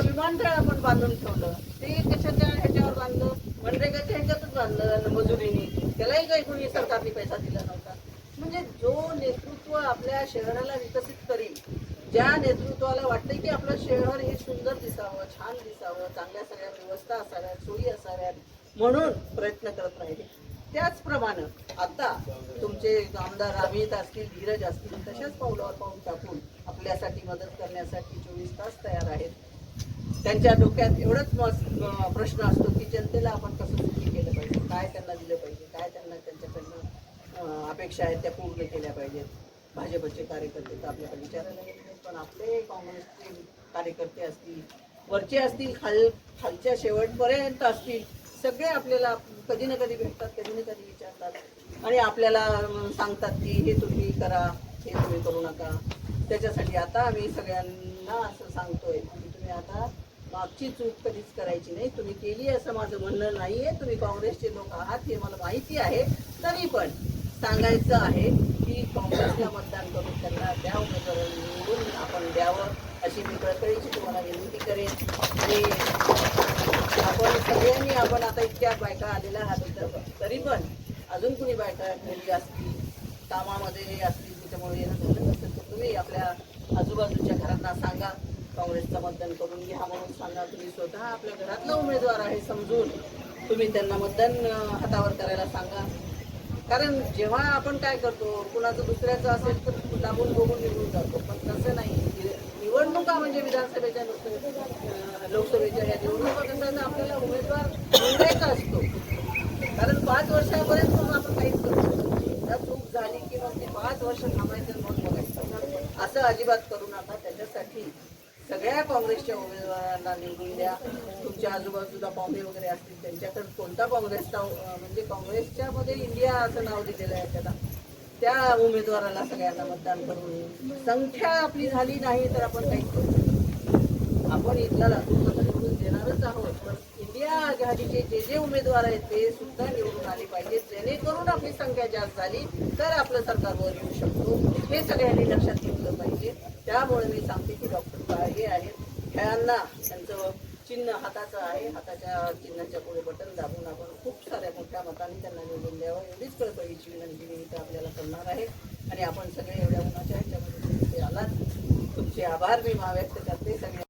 विमानतळ आपण बांधून ठेवलं. ते कशाच्या ह्याच्यावर बांधलं? मनरेगाच्या ह्याच्यातच बांधलं मजुरीने. त्यालाही काही कोणी सरकारने पैसा दिला नव्हता. म्हणजे जो नेतृत्व आपल्या शहराला विकसित करील ज्या नेतृत्वाला वाटतं की आपलं शहर हे सुंदर दिसावं छान दिसावं चांगल्या सगळ्या व्यवस्था असाव्यात सोयी असाव्यात म्हणून प्रयत्न करत राहिले. त्याचप्रमाणे आता तुमचे आमदार अमित असतील धीरज असतील तशाच पावलावर पाऊल टाकून आपल्यासाठी मदत करण्यासाठी चोवीस तास तयार आहेत. त्यांच्या डोक्यात एवढंच प्रश्न असतो की जनतेला आपण कसं सुखी केलं पाहिजे? काय त्यांना दिलं पाहिजे? काय त्यांना त्यांच्याकडनं अपेक्षा आहेत त्या पूर्ण केल्या पाहिजेत? भाजपचे कार्यकर्ते तर आपल्याकडे विचारायला येत नाहीत पण आपले काँग्रेसचे कार्यकर्ते असतील वरचे असतील खाल खालच्या शेवटपर्यंत असतील सगळे आपल्याला कधी ना कधी भेटतात कधी ना कधी विचारतात. आणि आपल्याला सांगतात की हे तुम्ही करा हे तुम्ही करू नका. त्याच्यासाठी आता आम्ही सगळ्यांना असं सांगतोय की तुम्ही आता मागची चूक कधीच करायची नाही. तुम्ही केली असं माझं म्हणणं आहे तुम्ही काँग्रेसचे लोक आहात हे मला माहिती आहे. तरी पण सांगायचं आहे की काँग्रेसला मतदान करून त्यांना त्या उमेदवाराला निवडून आपण द्यावं अशी मी कळकळीची तुम्हाला विनंती करेन. आणि आपण सगळ्यांनी आपण आता इतक्या बायका आलेल्या आहात तर तरी पण अजून कुणी बायका घरी असतील कामामध्ये हे असतील त्याच्यामुळे येणं झालं असेल तर तुम्ही आपल्या आजूबाजूच्या घरांना सांगा. काँग्रेसचं मतदान करून घ्या म्हणून सांगा तुम्ही स्वतः. आपल्या घरातला उमेदवार आहे समजून. तुम्ही त्यांना मतदान हातावर करायला सांगा. कारण जेव्हा आपण काय करतो कुणाचं दुसऱ्याचं असेल तर दाबून बघून निघून जातो. पण तसं नाही. निवडणुका म्हणजे विधानसभेच्या लोकसभे- लोकसभेच्या या निवडणुका कसं आहे आपल्याला उमेदवार निवडायचा असतो. कारण पाच वर्षापर्यंत मग आपण काहीच करू शकत चूक झाली की मग ते पाच वर्ष थांबायचं मग बघायचं. असं अजिबात करू नका. त्याच्यासाठी सगळ्या काँग्रेसच्या उमेदवारांना निवडून द्या. तुमच्या आजूबाजूला बॉम्बे वगैरे असतील त्यांच्याकडे कोणता काँग्रेसचा म्हणजे काँग्रेसच्या मध्ये इंडिया असं नाव दिलेलं आहे त्याला. त्या उमेदवाराला सगळ्यांना मतदान करून संख्या आपली झाली नाही तर आपण काही करू आपण इथला लातूरमध्ये निवडून देणारच आहोत पण इंडिया आघाडीचे जे जे उमेदवार आहेत ते सुद्धा निवडून आले पाहिजेत. जेणेकरून आपली संख्या जास्त झाली तर आपलं सरकारवर येऊ शकतो. हे सगळ्यांनी लक्षात घेतलं पाहिजे. त्यामुळे मी सांगते की डॉक्टर काळगे आहेत खेळांना त्यांचं चिन्ह हाताचं आहे. हाताच्या चिन्हाच्या पुढे बटन दाबून आपण खूप साऱ्या मोठ्या मतांनी त्यांना निवडून द्यावं. एवढीच कळकळीची विनंती मी इथं आपल्याला करणार आहे. आणि आपण सगळे एवढ्या उन्हाच्या ह्याच्यामध्ये आलात. तुमचे आभार मी व्यक्त करते सगळे